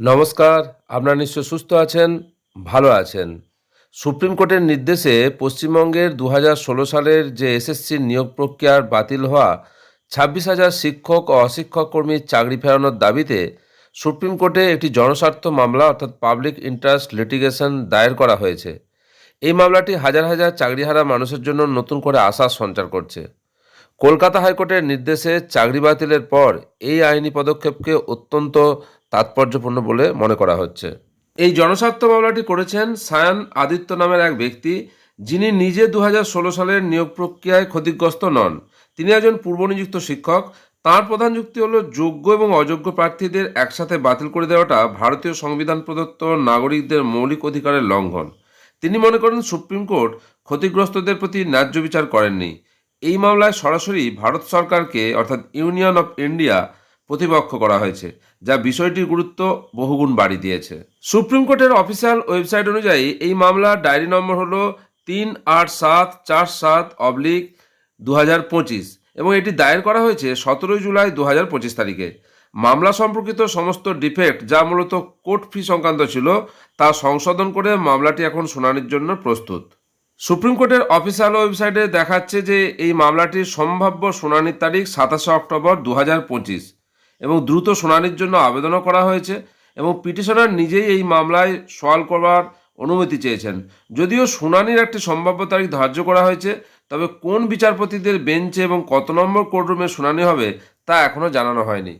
নমস্কার, আপনারা নিশ্চয় সুস্থ আছেন, ভালো আছেন। সুপ্রিম কোর্টের নির্দেশে পশ্চিমবঙ্গের দু সালের যে এসএসসির নিয়োগ প্রক্রিয়ার বাতিল হওয়া ছাব্বিশ হাজার শিক্ষক ও অশিক্ষক কর্মীর চাকরি ফেরানোর দাবিতে সুপ্রিম কোর্টে একটি জনস্বার্থ মামলা, অর্থাৎ পাবলিক ইন্টারেস্ট লিটিগেশন, দায়ের করা হয়েছে। এই মামলাটি হাজার হাজার চাকরিহারা মানুষের জন্য নতুন করে আশার সঞ্চার করছে। কলকাতা হাইকোর্টের নির্দেশে চাকরি বাতিলের পর এই আইনি পদক্ষেপকে অত্যন্ত তাৎপর্যপূর্ণ বলে মনে করা হচ্ছে। এই জনস্বার্থ মামলাটি করেছেন সায়ান আদিত্য নামের এক ব্যক্তি, যিনি নিজে দু হাজার ষোলো সালের নিয়োগ প্রক্রিয়ায় ক্ষতিগ্রস্ত নন। তিনি একজন পূর্বনিযুক্ত শিক্ষক। তার প্রধান যুক্তি হলো, যোগ্য এবং অযোগ্য প্রার্থীদের একসাথে বাতিল করে দেওয়াটা ভারতীয় সংবিধান প্রদত্ত নাগরিকদের মৌলিক অধিকারের লঙ্ঘন। তিনি মনে করেন, সুপ্রিম কোর্ট ক্ষতিগ্রস্তদের প্রতি ন্যায্য বিচার করেননি। এই মামলায় সরাসরি ভারত সরকারকে, অর্থাৎ ইউনিয়ন অফ ইন্ডিয়া প্রতিপক্ষ করা হয়েছে, যা বিষয়টির গুরুত্ব বহুগুণ বাড়িয়ে দিয়েছে। সুপ্রিম কোর্টের অফিসিয়াল ওয়েবসাইট অনুযায়ী এই মামলার ডায়েরি নম্বর হলো তিন আট সাত চার সাত অবলিক দু হাজার পঁচিশ এবং এটি দায়ের করা হয়েছে সতেরোই জুলাই দু হাজার পঁচিশ তারিখে। মামলা সম্পর্কিত সমস্ত ডিফেক্ট যা মূলত কোর্ট ফি সংক্রান্ত ছিল, তা সংশোধন করে মামলাটি এখন শুনানির জন্য প্রস্তুত। সুপ্রিম কোর্টের অফিসিয়াল ওয়েবসাইটে দেখাচ্ছে যে এই মামলাটির সম্ভাব্য শুনানির তারিখ সাতাশে অক্টোবর দু হাজার পঁচিশ। এবং দ্রুত শুনানির জন্য আবেদনও করা হয়েছে এবং পিটিশনার নিজেই এই মামলায় সওয়াল করবার অনুমতি চেয়েছেন। যদিও শুনানির একটি সম্ভাব্য তারিখ ধার্য করা হয়েছে, তবে কোন বিচারপতিদের বেঞ্চে এবং কত নম্বর কোর্টরুমে শুনানি হবে তা এখনও জানানো হয়নি।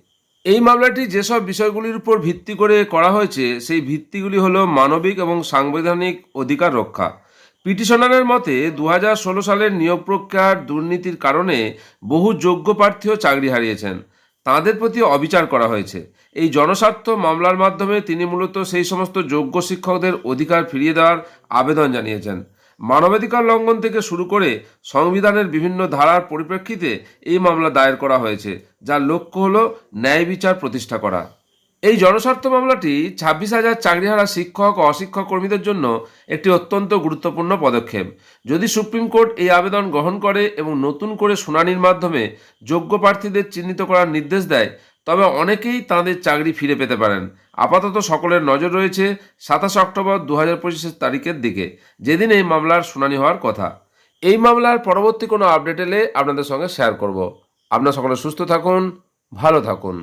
এই মামলাটি যেসব বিষয়গুলির উপর ভিত্তি করে করা হয়েছে, সেই ভিত্তিগুলি হলো মানবিক এবং সাংবিধানিক অধিকার রক্ষা। পিটিশনারের মতে দু সালের নিয়োগ প্রক্রিয়ার দুর্নীতির কারণে বহু যোগ্য প্রার্থীও চাকরি হারিয়েছেন। তাঁদের প্রতি অবিচার করা হয়েছে। এই জনস্বার্থ মামলার মাধ্যমে তিনি মূলত সেই সমস্ত যোগ্য শিক্ষকদের অধিকার ফিরিয়ে দেওয়ার আবেদন জানিয়েছেন। মানবাধিকার লঙ্ঘন থেকে শুরু করে সংবিধানের বিভিন্ন ধারার পরিপ্রেক্ষিতে এই মামলা দায়ের করা হয়েছে, যার লক্ষ্য হল ন্যায় বিচার প্রতিষ্ঠা করা। এই জনস্বার্থ মামলাটি ছাব্বিশ হাজার চাকরিহারা শিক্ষক ও অশিক্ষক কর্মীদের জন্য একটি অত্যন্ত গুরুত্বপূর্ণ পদক্ষেপ। যদি সুপ্রিম কোর্ট এই আবেদন গ্রহণ করে এবং নতুন করে শুনানির মাধ্যমে যোগ্য প্রার্থীদের চিহ্নিত করার নির্দেশ দেয়, তবে অনেকেই তাঁদের চাকরি ফিরে পেতে পারেন। আপাতত সকলের নজর রয়েছে সাতাশে অক্টোবর দু হাজার পঁচিশের তারিখের দিকে, যেদিন এই মামলার শুনানি হওয়ার কথা। এই মামলার পরবর্তী কোনো আপডেট এলে আপনাদের সঙ্গে শেয়ার করব। আপনার সকলে সুস্থ থাকুন, ভালো থাকুন।